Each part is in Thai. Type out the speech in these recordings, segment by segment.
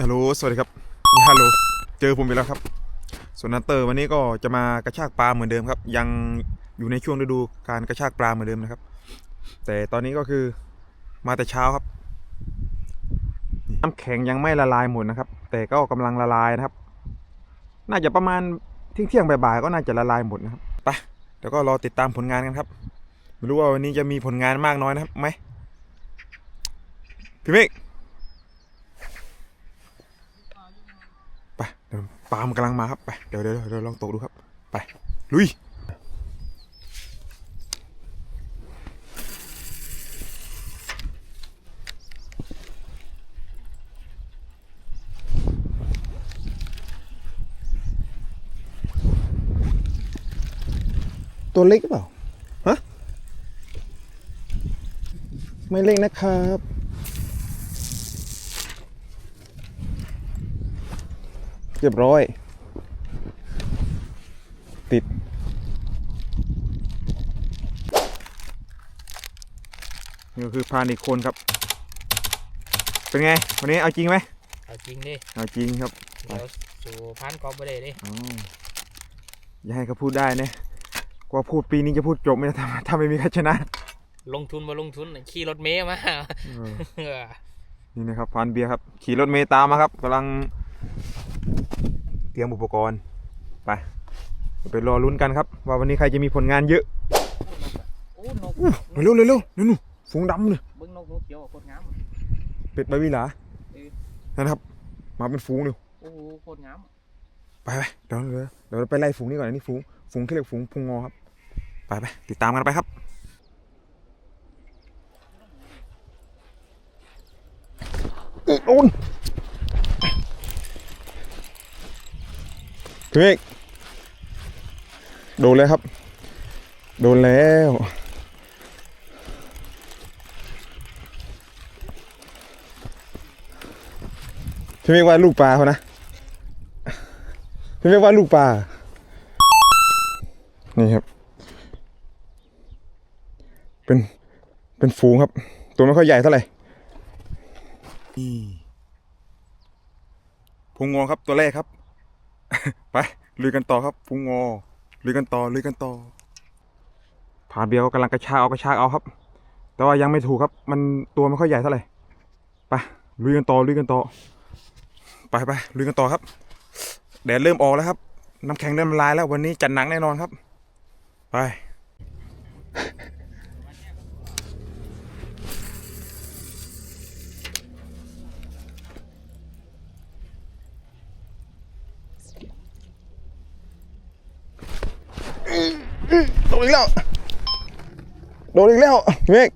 ฮัลโหล สวัสดีครับ ฮัลโหล เจอผมอีกแล้วครับ ส่วนนัตเตอร์วันนี้ก็จะมากระชากปลาเหมือนเดิมครับ ยังอยู่ในช่วงฤดูการกระชากปลาเหมือนเดิมนะครับ แต่ตอนนี้ก็คือมาแต่เช้าครับ น้ำแข็งยังไม่ละลายหมดนะครับ แต่ก็กำลังละลายนะครับ น่าจะประมาณเที่ยงเที่ยงบ่ายๆก็น่าจะละลายหมดนะครับ ไป เดี๋ยวก็รอติดตามผลงานกันครับ ไม่รู้ว่าวันนี้จะมีผลงานมากน้อยนะครับไหมพี่เมฆ ไป ปาล์มกำลังมาครับไปเดี๋ยวเดี๋ยวเดี๋ยวลองตกดูครับ ไป ลุยตัวเล็กเปล่า ฮะ ไม่เล็กนะครับ เรียบร้อย ติด นี่ก็คือพานอีกคนครับ เป็นไง วันนี้เอาจริงไหมเอาจริงดิเอาจริงครับเดี๋ยวสู่พันกอบไปเลยดิอ๋ออย่าให้เขาพูดได้เนี่ยกว่าพูดปีนี้จะพูดจบไม่ได้ถ้าถ้าไม่มีใครชนะ ลงทุนมาลงทุนขี่รถเมย์มาเออนี่นะครับพานเบียร์ครับ ขี่รถเมย์ตามมาครับกำลัง เตรียมอุปกรณ์ไปไปรอลุ้นกันครับ ว่าวันนี้ใครจะมีผลงานเยอะโอ้นกเร็วเร็วเร็วเร็วนู่นฝูงดำเลยเบิ้งนกหนูเขียวอะโคตรงามเป็ดใบวิลาเออนั่นนะครับ มาเป็นฝูงเลยโอ้โหโคตรงามไปไปเดี๋ยวเดี๋ยวเดี๋ยวเราไปไล่ฝูงนี้ก่อนอันนี้ฝูงฝูงที่เรียกฝูงพุงงอครับไปไปติดตามกันไปครับเอ้ยโดน พี่เมฆโดนแล้วครับ โดนแล้วพี่เมฆว่าลูกปลาเขานะพี่เรียกว่าลูกปลานี่ครับ เป็นเป็นฝูงครับ ตัวไม่ค่อยใหญ่เท่าไหร่นี่พุงงอครับตัวแรกครับ ไปลุยกันต่อครับพุงงอลุยกันต่อลุยกันต่อผ่านเบียร์ก็กำลังกระชากเอากระชากเอาครับ แต่ว่ายังไม่ถูกครับ มันตัวไม่ค่อยใหญ่เท่าไหร่ไปลุยกันต่อลุยกันต่อ ไปไปลุยกันต่อครับแดดเริ่มออกแล้วครับ น้ำแข็งเริ่มละลายแล้ววันนี้จัดหนักแน่นอนครับ ไป โดนอีกแล้ว โดนอีกแล้วเมฆ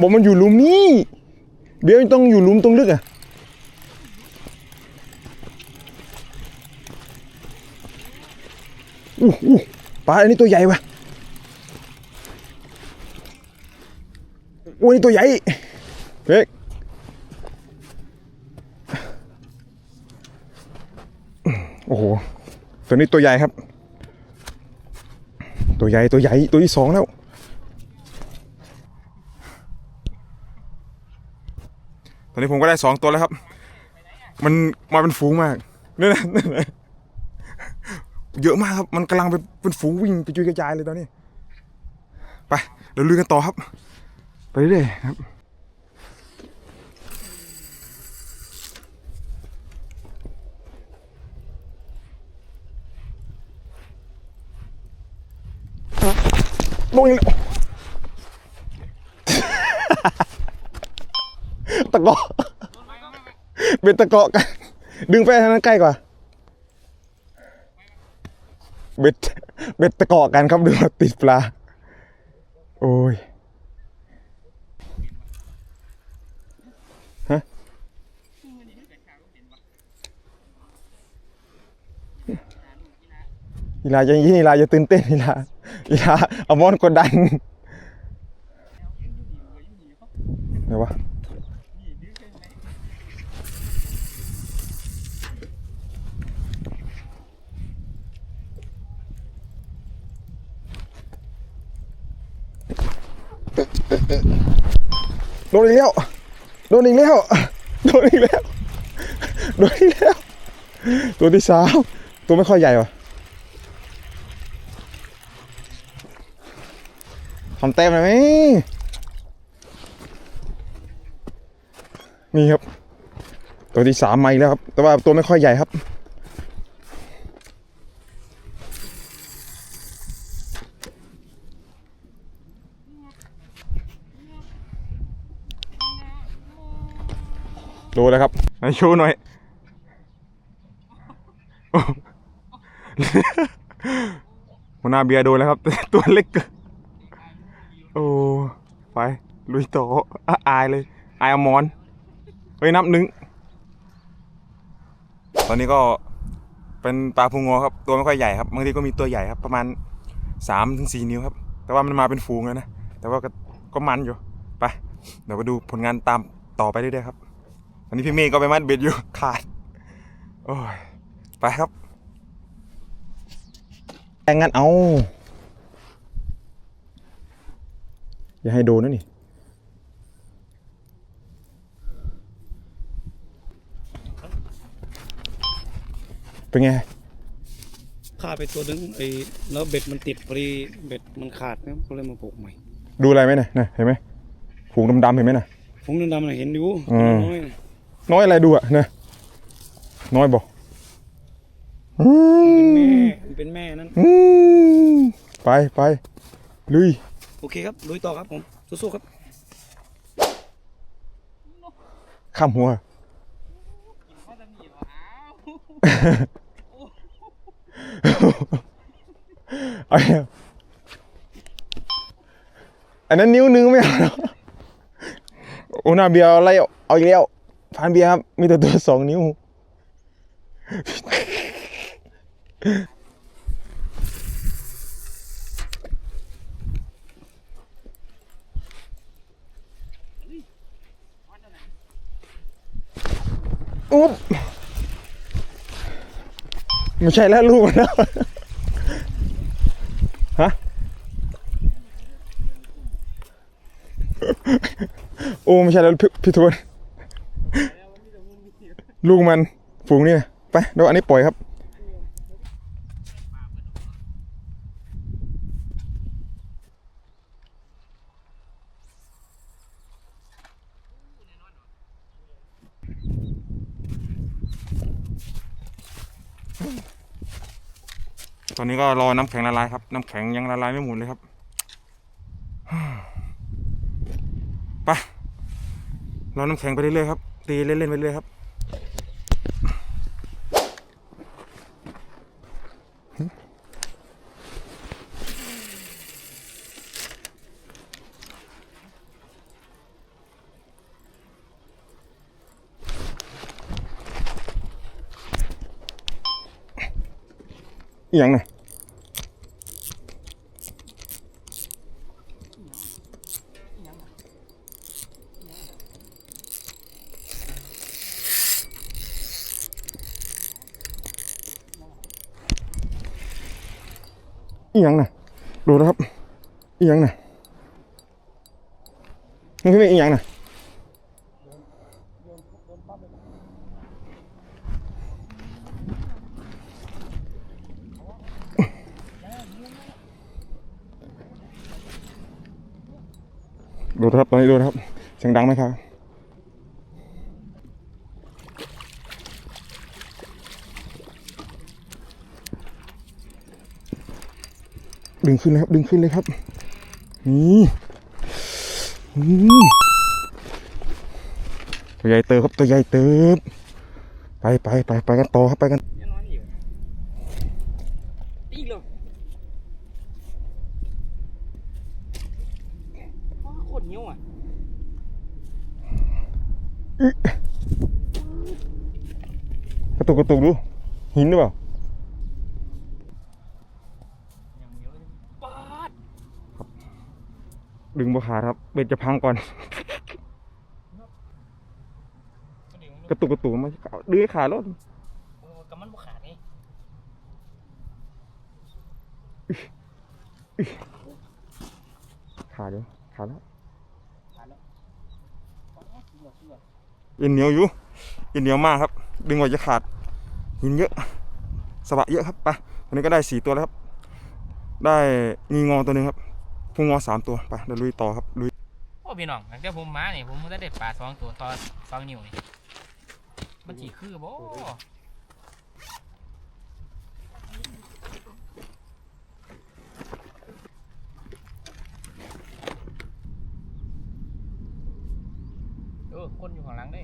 บอกมันอยู่ลุมนี้เดี๋ยวต้องอยู่ลุมตรงลึกอะอู้อู้ปลาอันนี้ตัวใหญ่ว่ะโอ้ยนี่ตัวใหญ่เฮ้ยโอ้โห ตัวนี้ตัวใหญ่ครับ ตัวใหญ่ตัวใหญ่ตัวที่สองแล้ว ตอนนี้ผมก็ได้สองตัวแล้วครับ มันมาเป็นฝูงมากนี่นะนี่นะเยอะมากครับ มันกำลังไปเป็นฝูงวิ่งไปจุยกระจายเลยตอนนี้ ไปเดี๋ยวลุยกันต่อครับ ไปเรื่อยครับ ลงอีกตะเกาะเป็นตะเกาะกัน ดึงไปทางนั้นใกล้กว่า เบ็ด เบ็ดตะเกาะกันครับดูว่าติดปลา โอ้ยฮะอีลาจะยี่อีลาจะตื่นเต้นอีลา อีลาเอามอนกดดันไหนวะโดนอีกแล้ว โดนอีกแล้ว โดนอีกแล้ว โดนอีกแล้ว ตัวที่สามตัวไม่ค่อยใหญ่ว่ะ ทำเต็มเลยไหมนี่ครับ ตัวที่สามมาอีกแล้วครับ แต่ว่าตัวไม่ค่อยใหญ่ครับดูแล้วครับไหนโชว์หน่อย หัวหน้าเบียร์โดนแล้วครับ ตัวเล็กเกิน อ้ไปลุยต่ออะอายเลยอายอมอนเฮ้ยนับหนึ่งตอนนี้ก็เป็นปลาพูงอครับ ตัวไม่ค่อยใหญ่ครับบางทีก็มีตัวใหญ่ครับ ประมาณสามถึงสี่นิ้วครับ แต่ว่ามันมาเป็นฝูงแล้วนะ แต่ว่าก็ก็มันอยู่ไปเดี๋ยวไปดูผลงานตามต่อไปเรื่อยๆครับตอนนี้พี่เมย์ก็ไปมัดเบ็ดอยู่ขาดโอ้ยไปครับแต่งงานเอา อย่าให้โดนนะนี่ เป็นไงขาดไปตัวนึงไอ้แล้วเบ็ดมันติดพอดีเบ็ดมันขาดนะก็เลยมาปลูกใหม่ ดูอะไรไหมเนี่ยน่ะเห็นไหมฝูงดำๆเห็นไหมน่ะฟงดำๆน่ะเห็นอยู่อืม น้อยน้อยอะไรดูอะนะ น้อยบอกอืๆเป็นมแม่มันเป็นแม่นั้นอืมไปไปลุย โอเคครับลุยต่อครับผมสู้ๆครับข้ามหัวเขาจะหนีบอ้าวไอ้อันนั้นนิ้วนึงไม่เอาหรอกโอ้หน้าเบียร์ไล่เอาอีกแล้วฟานเบียร์ครับ มีแต่ตัวสองนิ้ว อุ๊บไม่ใช่แล้วลูกนแล้วฮะโอ้ไม่ใช่แล้วพพี่ทวนลูกมันฝูงนี่นะไปเดี๋ยวอันนี้ปล่อยครับ ตอนนี้ก็รอน้ำแข็งละลายครับ น้ำแข็งยังละลายไม่หมดเลยครับไปรอน้ำแข็งไปเรื่อยๆครับตีเล่นๆไปเรื่อยครับ อหย่างน่ะอีหยังน่ะดูนะครับอีหยังน่ะนี่พี่เมฆอีหยังน่ะ ดูครับตอนนี้ดูครับเสียงดังไหมครับดึงขึ้นเลยครับ ดึงขึ้นเลยครับ นี่ตัวใหญ่เติบครับ ตัวใหญ่เติบ ไปไปไปไปกันต่อครับ ไปกัน ยังนอนอยู่อีกเลยว้าโคตรเห นียวอะกระตุกกระตุกดูหินหรือเปล่ายังเหนียวเลยปาดดึงบ่ขาดครับเบ็ดจะพังก่อน กระตุกกระตุกมันดึงให้ขาดรถโอ้กำมันบุขาดนี่ขาดเดี๋ยวขาดแล้วขาดแล้ว อินเหนียวอยู่อินเหนียวมากครับ ดึงออกจะขาดหินเยอะสบะเยอะครับไปวันนี้ก็ได้สี่ตัวแล้วครับ ได้งีงอตัวหนึ่งครับพุงงอสามตัวไปเดี๋ยวลุยต่อครับลุยโอ้พี่น้องตั้งจากผมมาเนี่ยผมได้ได้ปลาสองตัวตอนสองนิ้วนี่มันจีคือบ่ คนอยู่ข้างหลังได้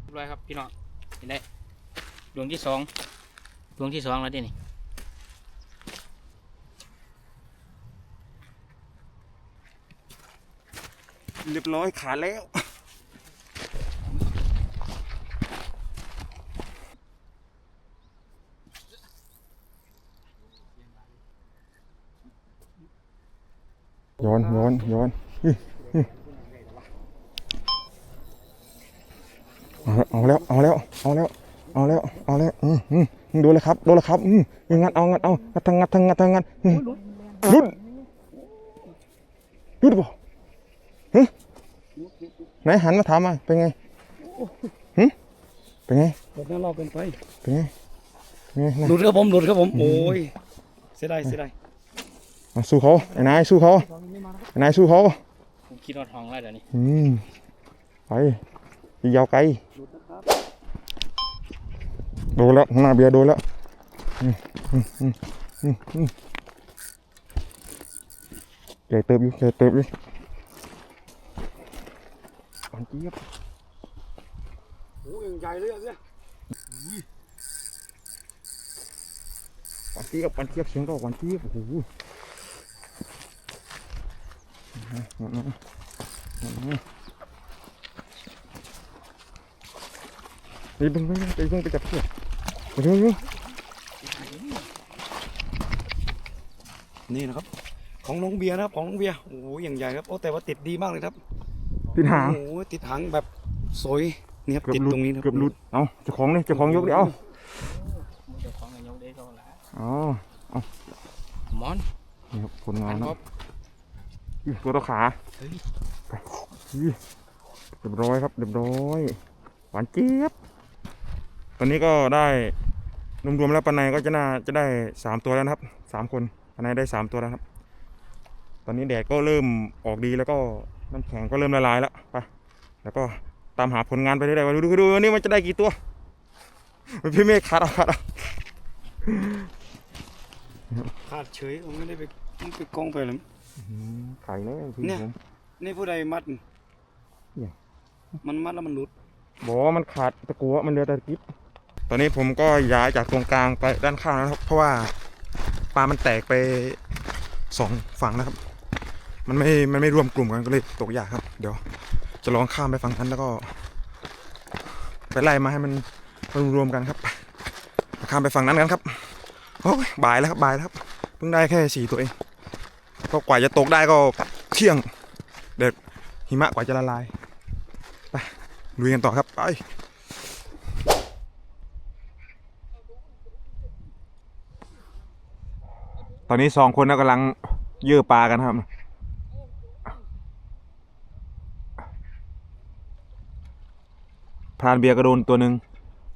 เรียบร้อยครับพี่น้องเห็นได้ดวงที่สองดวงที่สองแล้วเดินี่เรียบร้อยขาดแล้วย้อนย้อนย้อนอื้ออื้อ เอาแล้ว เอาแล้ว เอาแล้ว เอาแล้ว เอาแล้ว อืมอืมดูเลยครับ ดูเลยครับ อืมงัดเอางัดเอางัดทางงัดทางงัดทางงัดอืมรุดรุดบ่หึไหนหันมาถามมาเป็นไงหึเป็นไงรถนั้นเราเป็นไปเป็นไงเป็นไงหลุดครับผมหลุดครับผม โอ้ย เสียดายเสียดายเอาสู้เขาไอ้นายสู้เขาไอ้นายสู้เขาผมคิดว่าทองแล้วเดี๋ยวนี้ อืม ไปอีกยาวไกล โดนแล้วหน้าเบียร์โดนแล้วใหญ่เติบอยู่ใหญ่เติบอยู่หวานเจี๊ยบโอ้ยใหญ่เลยอะเนี่ยหวานเจี๊ยบหวานเจี๊ยบเสียงก็หวานเจี๊ยบโอ้โหนี่เพิ่งเพิ่งไปเพิ่งไปจับเชือกไป เพิ่งเพิ่งนี่นะครับ ของน้องเบียร์นะครับของน้องเบียร์โอ้ยอย่างใหญ่ครับโอ้แต่ว่าติดดีมากเลยครับติดหางโอ้ยติดหางแบบสวยนี่ครับเกือบติดหลุดตรงนี้นะเกือบหลุดเอาเจ้าของนี่เจ้าของยกดิเอาเจ้าของนายกได้เท่าไหร่อ๋อมอนนี่ครับผลงาอันนนะครบอื้อตัวต่อขาเฮ้ยไปอื้อเรียบร้อยครับเรียบร้อยหวานเจี๊ยบต อนนี้ก็ได้รวมๆแล้วปานในก็จะน่าจะได้สามตัวแล้วนะครับสามคนปานในได้สามตัวแล้วครับ ตอนนี้แดดก็เริ่มออกดีแล้วก็น้ำแข็งก็เริ่มละลายแล้วไปแล้วก็ตามหาผลงานไปเรื่อยๆว่าดูดูดูวันนี้มันจะได้กี่ตัวพี่เมฆขาดเอาขาดเอาขาดเฉยผมไม่ได้ไปไม่ไปกองไปเลยอืมไข่เลยพี่เนี่ยผมนี่ผู้ใดมัดเนี่ยมันมัดแล้วมันหลุดบอกว่ามันขาดตะกัวมันเหลือแต่กิ๊บต อนนี้ผมก็ย้ายจากตรงกลางไปด้านข้างนะครับ เพราะว่าปลามันแตกไปสองฝั่งนะครับ มันไม่ มันไม่รวมกลุ่มกันก็เลยตกยากครับ เดี๋ยว จะลองข้ามไปฝั่งนั้นแล้วก็ ไปไล่มาให้มันมันรวมกันครับ ข้ามไปฝั่งนั้นกันครับโอ้ยบ่ายแล้วครับบ่ายแล้วครับ เพิ่งได้แค่สี่ตัวเองก็กว่าจะตกได้ก็เที่ยง เด็ดหิมะกว่าจะละลาย ไปลุยกันต่อครับ ไป อนนี้สองคนกำลังเยื่อปลากันครับ พรานเบียร์ก็โดนตัวหนึ่ง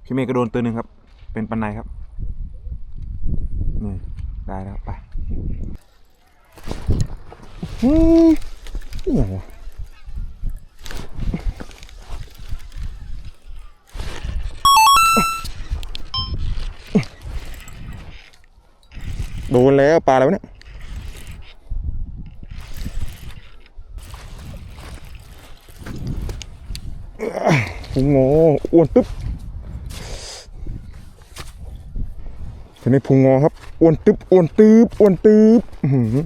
พี่เมย์ก็โดนตัวหนึ่งครับ เป็นปันในครับนี่ได้แล้วไป อืมอย่างวะ โดนแล้วปลาแล้วเนี่ยพุงโงอ้วนตึ๊บทีนี้พุงงอครับอ้วนตึ๊บอ้วนตึ๊บอ้วนตึ๊บอื้อหือ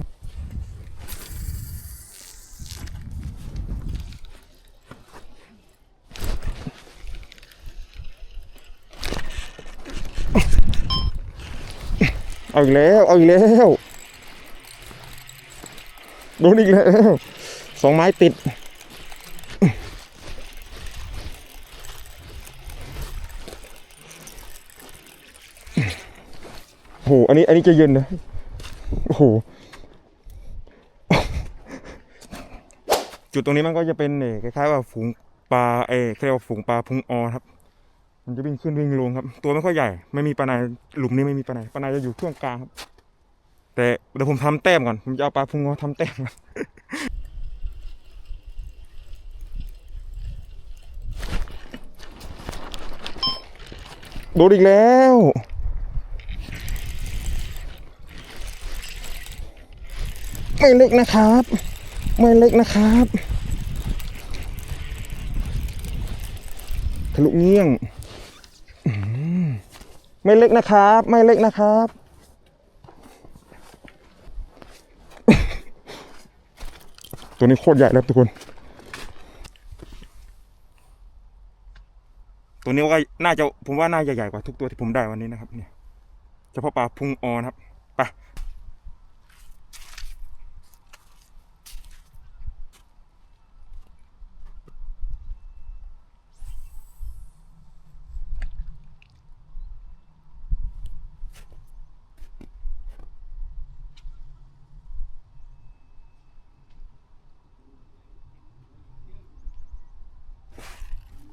เอาอีกแล้ว เอาอีกแล้ว โดนอีกแล้ว สองไม้ติด โอ้โห อันนี้ อันนี้จะเย็นนะ โอ้โห จุดตรงนี้มันก็จะเป็นเอ่อคล้ายๆว่าฝูงปลา เออเขาเรียกว่าฝูงปลาพุงออครับ มันจะวิ่งขึ้นวิ่งลงครับ ตัวไม่ค่อยใหญ่ ไม่มีปลาในหลุมนี้ไม่มีปลาในปลาในจะอยู่ช่วงกลางครับ แต่เดี๋ยวผมทำแต้มก่อน ผมจะเอาปลาพุงออทำแต้มก่อนโดนอีกแล้ว ไม่เล็กนะครับ ไม่เล็กนะครับทะลุเงี้ยง ไม่เล็กนะครับ ไม่เล็กนะครับ ตัวนี้โคตรใหญ่แล้วทุกคน ตัวนี้ก็น่าจะผมว่าน่าจะใหญ่กว่าทุกตัวที่ผมได้วันนี้นะครับ เนี่ยเฉพาะปลาพุงออนะครับ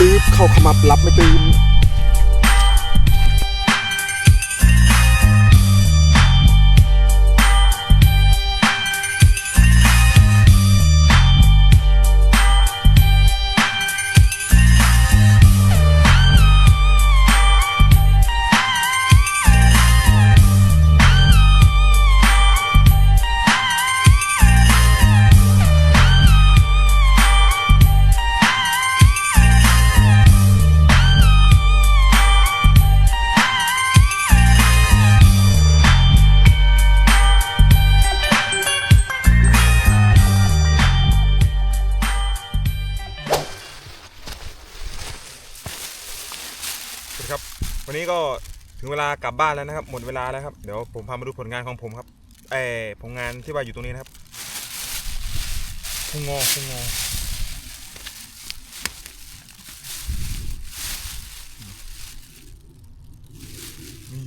ตึบอ้วนตึบเข้าขมับรับไม่ตื่น ก็ถึงเวลากลับบ้านแล้วนะครับ หมดเวลาแล้วครับ เดี๋ยวผมพามาดูผลงานของผมครับเออผลงานที่ว่าอยู่ตรงนี้นะครับพุงงอพุงงอนี่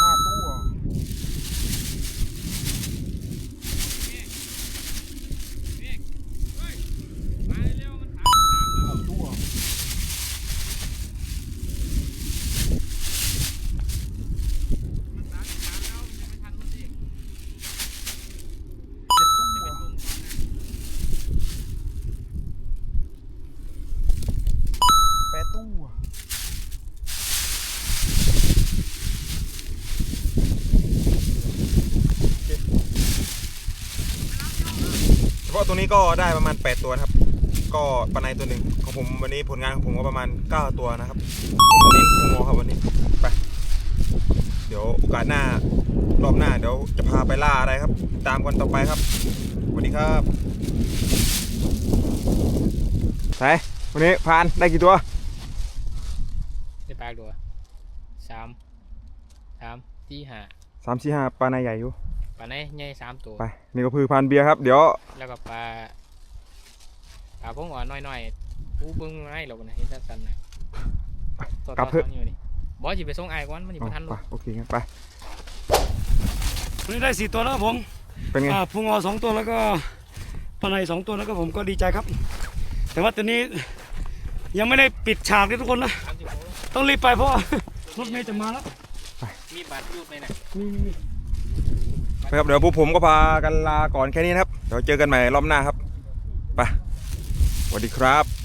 ห้าตัวตัวเจ็ดตัวแปดตัว เฉพาะตัวนี้ ก็ได้ประมาณ 8 ตัวนะครับ ก็ปลาในตัวหนึ่งของผมวันนี้ผลงานของผมก็ประมาณ 9 ตัวนะครับผมเน้นพุงงอครับวันนี้ไปเดี๋ยวโอกาสหน้ารอบหน้าเดี๋ยวจะพาไปล่าอะไรครับติดตามกันต่อไปครับสวัสดีครับไปวันนี้พานได้กี่ตัวได้ปลาตัวสามสามที่ห้าสามสี่ห้าปลาในใหญ่อยู่ ปลาในใหญ่สามตัว ไป นี่ก็คือพานเบียร์ครับ เดี๋ยว แล้วก็ปลาปลาพงอ่อนน้อยๆผู้เบิ่งให้เรานะเห็นสั้นๆนะตัวกลับเถอะต่อๆอยู่นี่บอสจะไปส่งไอ้ก่อนมันจะอ๋อไปทันไปลูกโอเคงั้นไป วันนี้ได้สี่ตัวแล้วครับผมเป็นไง อ่าพุงออสองตัวแล้วก็ปลาในสองตัวแล้วก็ผมก็ดีใจครับ แต่ว่าตัวนี้ยังไม่ได้ปิดฉากเลยทุกคนนะสามสิบโลต้องรีบไปเพราะว่ารถเมย์จะมาแล้ว มีบัตรรูปไหมนะมีมีบัตร นะครับเดี๋ยวพวกผมก็พากันลาก่อนแค่นี้นะครับเดี๋ยวเจอกันใหม่รอบหน้าครับไปสวัสดีครับ